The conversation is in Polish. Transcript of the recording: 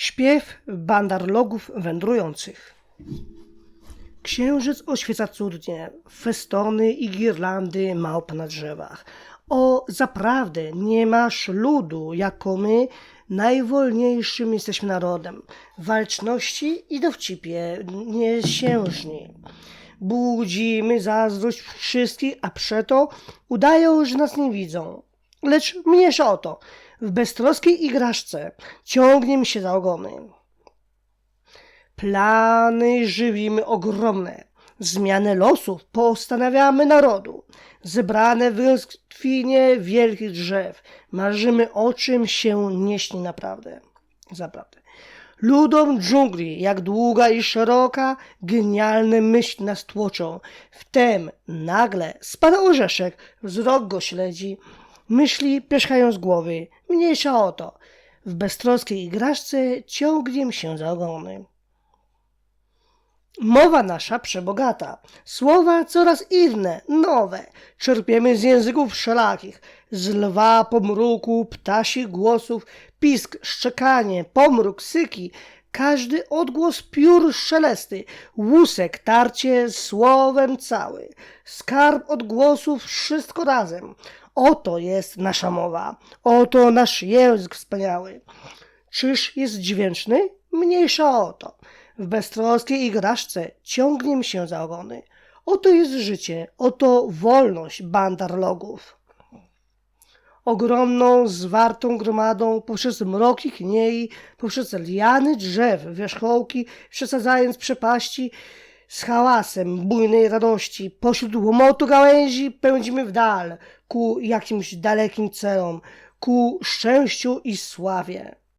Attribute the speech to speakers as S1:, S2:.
S1: Śpiew bandarlogów wędrujących. Księżyc oświeca cudnie, festony i girlandy małp na drzewach. O, zaprawdę, nie masz ludu, jako my, najwolniejszym jesteśmy narodem. Walczności i dowcipie niesiężni. Budzimy zazdrość wszystkich, a przeto udają, że nas nie widzą. Lecz mniejsza o to, w beztroskiej igraszce ciągniemy się za ogony. Plany żywimy ogromne, zmianę losów postanawiamy narodu. Zebrane w wielkich drzew, marzymy o czym się nie śni naprawdę. Zaprawdę. Ludom dżungli, jak długa i szeroka, genialne myśli nas tłoczą. Wtem nagle spada orzeszek, wzrok go śledzi. Myśli pierzchają z głowy, mniejsza o to. W beztroskiej igraszce ciągniem się za ogony. Mowa nasza przebogata, słowa coraz inne, nowe, czerpiemy z języków wszelakich, z lwa, pomruku, ptasich głosów, pisk, szczekanie, pomruk, syki, każdy odgłos piór szelesty, łusek, tarcie słowem cały, skarb odgłosów wszystko razem. Oto jest nasza mowa, oto nasz język wspaniały. Czyż jest dźwięczny? Mniejsza o to. W beztroskiej igraszce ciągniemy się za ogony. Oto jest życie, oto wolność bandarlogów. Ogromną, zwartą gromadą, poprzez mroki kniei, poprzez liany drzew, wierzchołki, przesadzając przepaści, z hałasem bujnej radości, pośród łomotu gałęzi pędzimy w dal, ku jakimś dalekim celom, ku szczęściu i sławie.